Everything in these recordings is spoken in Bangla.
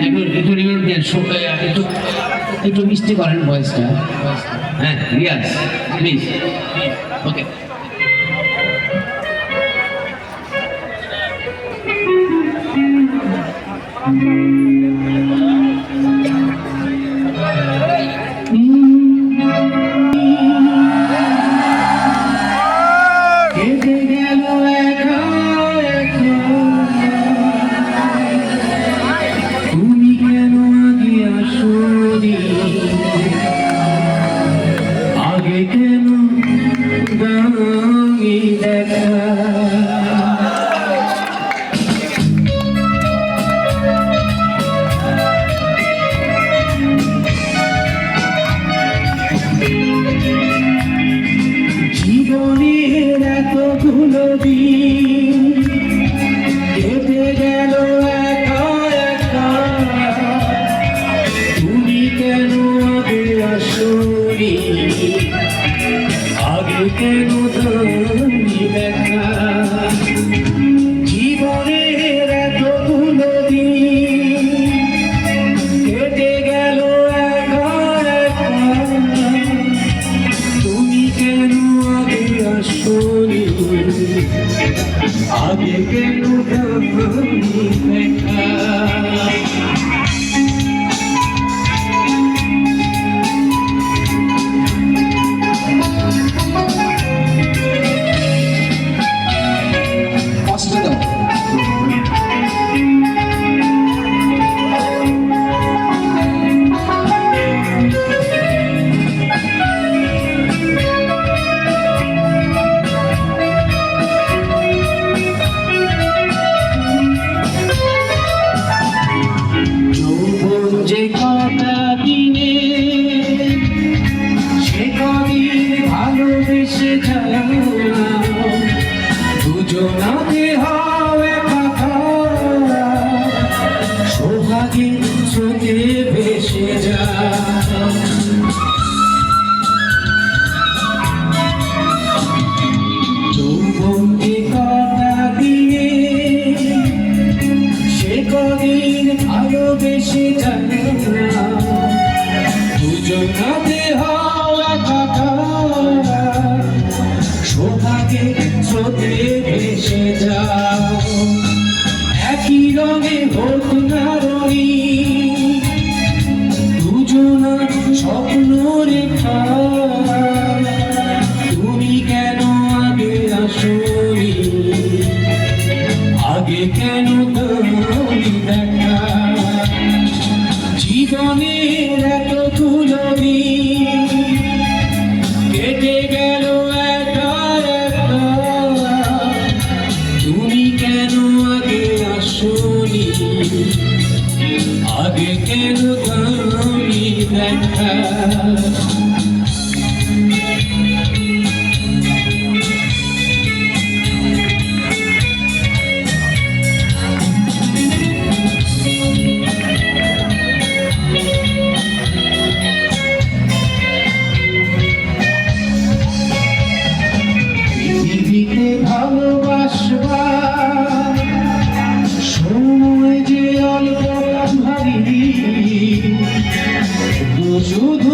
একটু একটু রিমেট মিষ্টি করেন ভয়েসটা হ্যাঁ রিয়াজ প্লিজ ওকে 给路灯。কেন তুমি দেখা। ajudo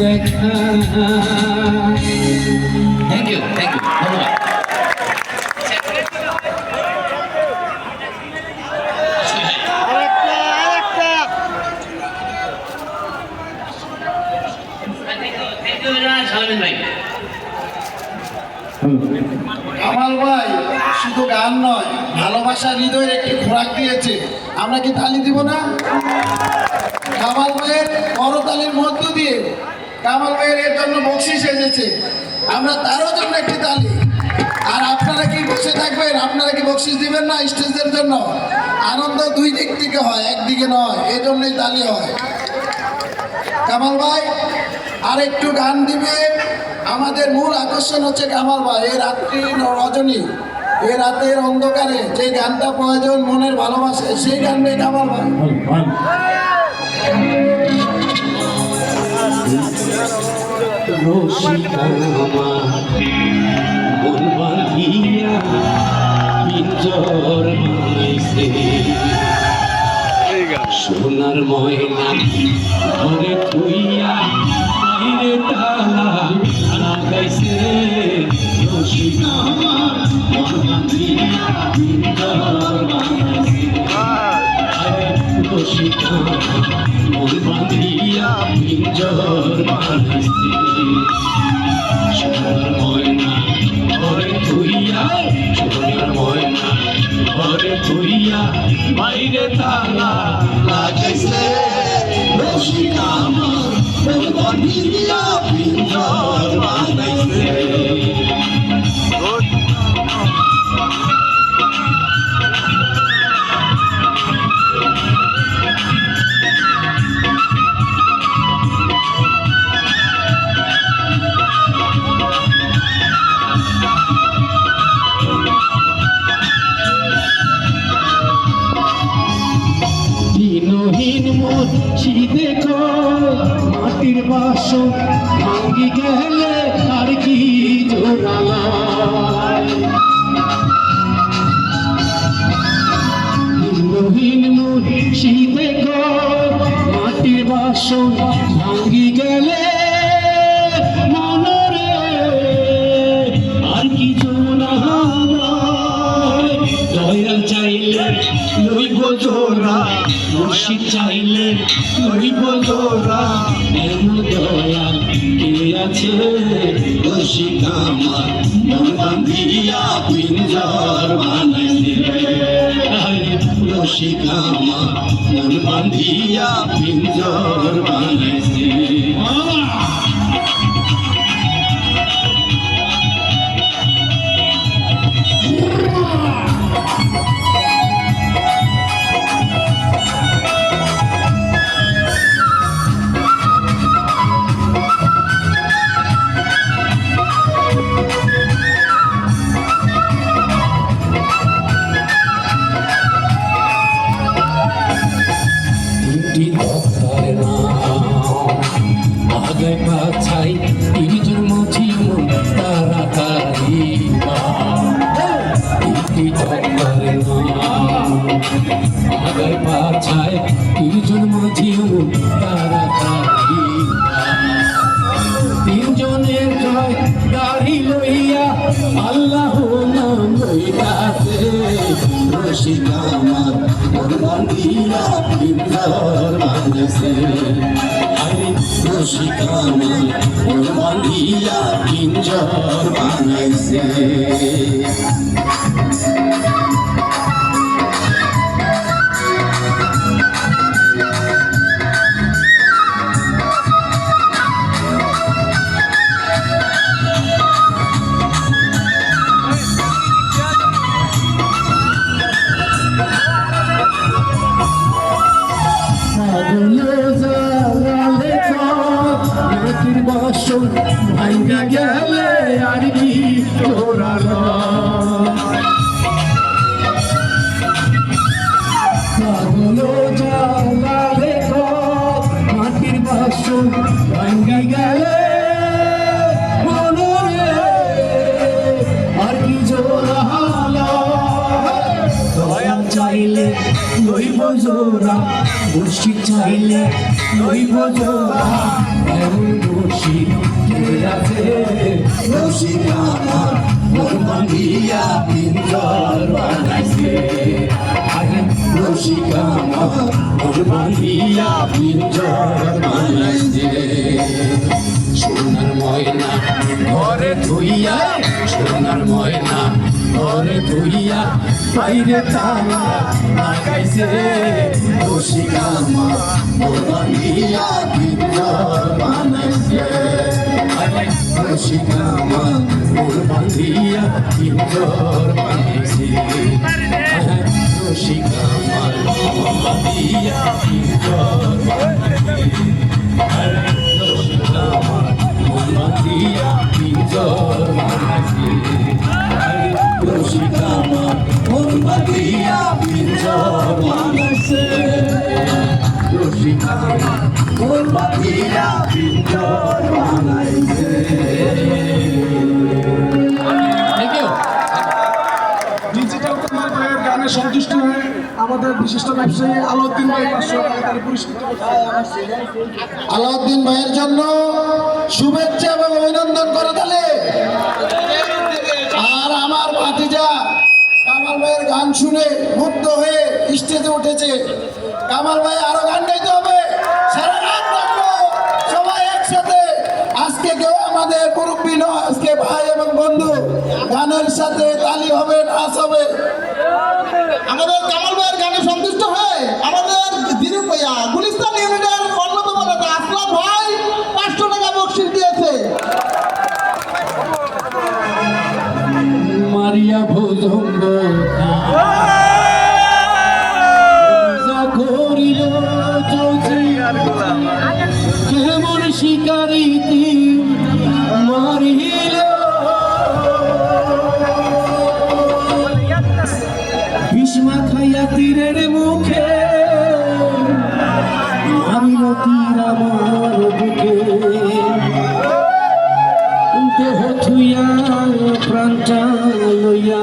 দেখা। থ্যাংক ইউ থ্যাংক ইউ ধন্যবাদ। আমার ভাই শুধু গান নয় ভালোবাসা হৃদয়ের একটি খোরাক দিয়েছে। আমরা কি তালি দিব না? কামাল ভাইয়ের করতালির মধ্য দিয়ে কামাল ভাইয়ের এর জন্য বকশিস এসেছে। আমরা তারও জন্য একটি তালি। আর আপনারা কি বসে থাকবেন? আপনারা কি বকশিস দিবেন না স্টেজের জন্য? আনন্দ দুই দিক থেকে হয় একদিকে নয় এই জন্যই তালি হয়। কামাল ভাই আর একটু গান দিবে। আমাদের মূল আকর্ষণ হচ্ছে কামাল ভাই এই রাত্রি রজনী এই রাতের অন্ধকারে যে গানটা প্রয়োজন মনের ভালোবাসে সেই গান নেই কামাল ভাই। রসিকা মন বাঁধিয়া পিঞ্জর বানাইছে সোনার ময়না ঘরে থুইয়া রসিকা বাঁধিয়া লইব জোড়া মুর্শিদ চাইলে লইব জোড়া এমন দয়াল কে আছে? রসিক আমার মন বান্ধিয়া পিঞ্জর বানাইছে রসিক আমার মন বান্ধিয়া পিঞ্জর বানাইছে। মন বান্ধিয়া পিঞ্জর বানাইছে। জোড়া মুর্শিদ চাইলে নইব জোড়া এমন কে আছে? রসিক আমার মন পিঞ্জর বানাইছে। মন বান্ধিয়া সোনার ময়না ঘরে থইয়া সোনার ময়না ঘরে ধুইয়া বাইরে তালা লাগাইছে রসিকা মা বান্ধিয়া বানাইছে রসিকা মা বান্ধিয়া বানাইছে রসিকা মা বান্ধিয়া ভিতর রসিকা মা বান্ধিয়া ভিতর বানাইছে রসিকা মা আমাদের বিশিষ্ট ব্যবসায়ী আলাউদ্দিন ভাই আলাউদ্দিন ভাইয়ের জন্য শুভেচ্ছা এবং অভিনন্দন করে তাহলে আর আমার ভাতিজা কামাল ভাইয়ের গান শুনে মুগ্ধ হয়ে স্টেজে উঠেছে। কামাল ভাই, আরও গান গাইতে হবে। সারা। সবাই একসাথে। আজকে কেউ আমাদের মুরব্বী নয়, আজকে ভাই এবং বন্ধু। গানের সাথে তালি হবে নাচ হবে। আমাদের কামাল ভাইয়ের গানে প্রাণটা লইয়া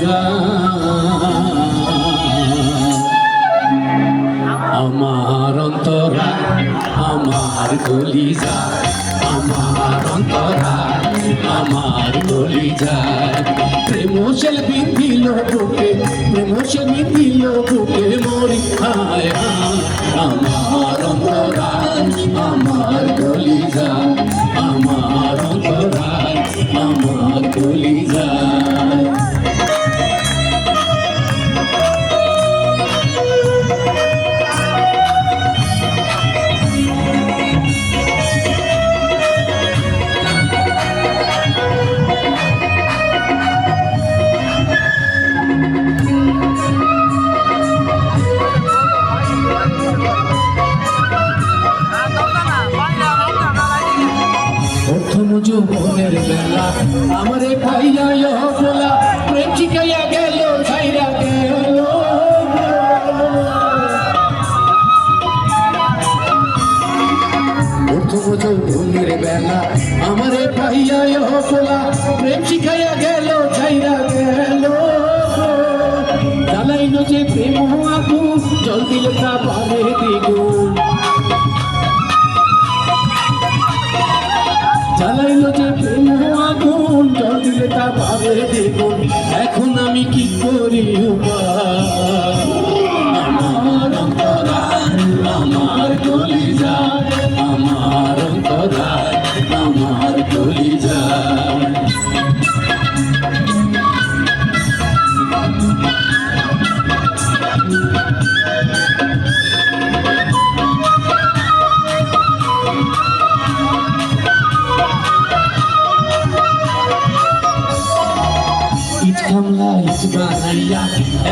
যা আমার অন্তরা আমার কলিজা আমার অন্তরা। আমার গলি যায়। প্রেমশাল বিধিল বুকে প্রেমশাল বিধিল বুকে মরি আমার আমার গলি যায়। আমার আমার গলি যায়। আগুন জল দিলে তা পারে দ্বিগুণ। জ্বালাইলো যে প্রেম আগুন জল দিলে পাবে দেখুন এখন আমি কি করি? আমার আমার গলি আমার অন্তরায়, আমার গলি বানাইয়া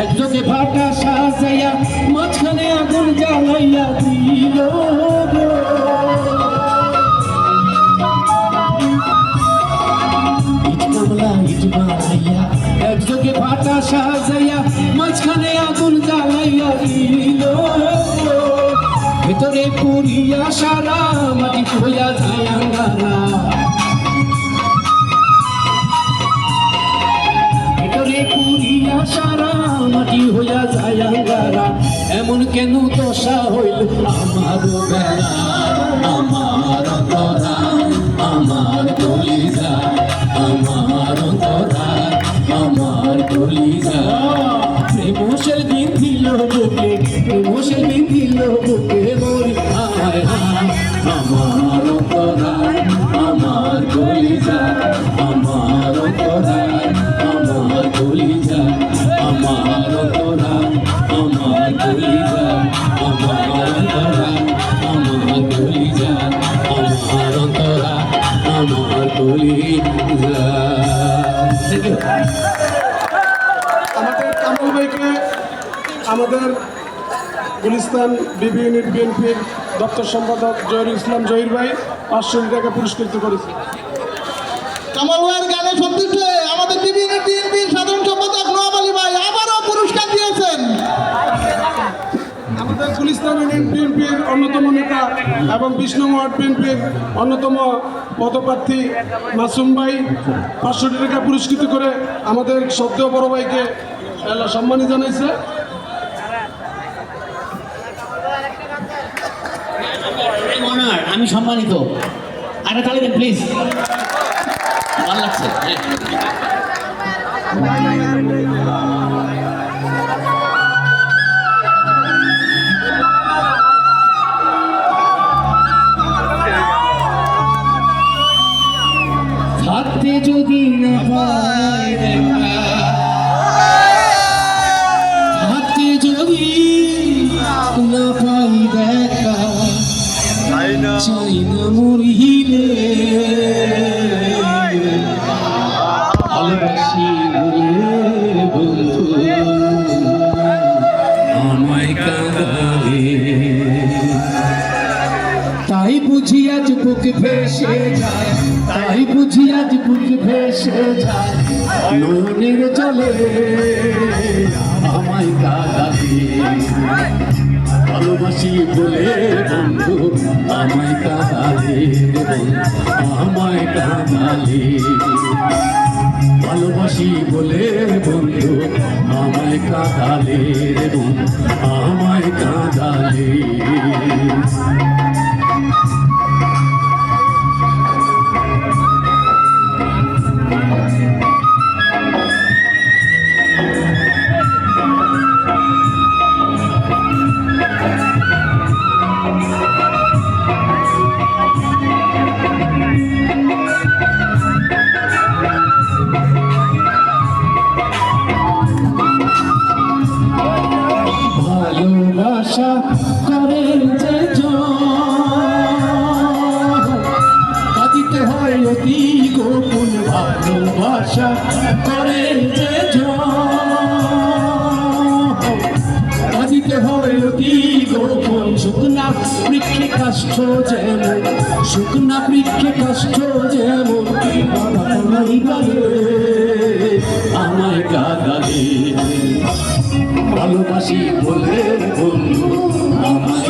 একযোগে ভাটা সাজাইয়া, মাঝখানে আগুন জ্বালাইয়া দিল বানাইয়া একযোগে ভাটা সাজাইয়া, মাঝখানে আগুন জ্বালাইয়া দিল ভেতরে পুরিয়া সারা মাটি হইয়া যায় আঙ্গারা। সারা মাটি হইয়া যায় আঙ্গারা। এমন কেন দশা হইল? আমার বেলা আমার গুলিস্তান বিবি ইউনিট বিএনপির দপ্তর সম্পাদক জহিরুল ইসলাম জহির ভাই পাঁচশো টাকা পুরস্কৃত করেছে কামাল ভাইয়ের গানে সন্তুষ্ট আমাদের বিএনপির সাধারণ সম্পাদক নোয়াব আলী ভাই আবারও পুরস্কার দিয়েছেন। আমাদের গুলিস্তান বিএনপির অন্যতম নেতা এবং বিষ্ণু ওয়ার্ড বিএনপির অন্যতম পদপ্রার্থী মাসুম ভাই পাঁচশো টাকা পুরস্কৃত করে আমাদের সদ্য বড় ভাইকে সম্মানী জানাইছে। আমি সম্মানিত। আরে তাহলে দেন প্লিজ ভালো লাগছে। ভেসে যায়, তাই বুঝি আজ বুক ভেসে যায়। নয়নের চলে আমায় কাঁদালে ভালোবাসি বলে বন্ধু, আমায় কাঁদালে আমায় কাঁদালে ভালোবাসি বলে বন্ধু, আমায় কাঁদালে বন্ধু, আমায় কাঁদালে আমায় গালে ভালোবাসি বলে বন্ধু আমায়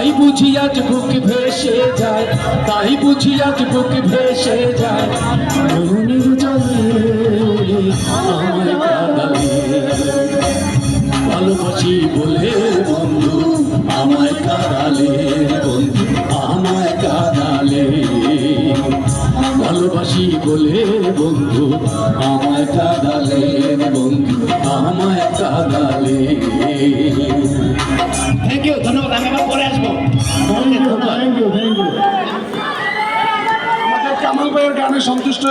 তাই বুঝি আজ বুক ভেসে যায়, তাই বুঝি আজ বুক ভেসে যায়। মনের জলে আমায় কাঁদালে। ভালোবাসি বলে বন্ধু আমায় কাদালে, বন্ধু আমায় কাদালে। ভালোবাসি বলে বন্ধু আমায় কাদালে, বন্ধু আমায় কাদালে। থ্যাংক ইউ ধন্যবাদ, আমি আবার পরে আসব। থ্যাংক ইউ থ্যাংক ইউ আমাদের কামাল ভাইয়ের গানে সন্তুষ্ট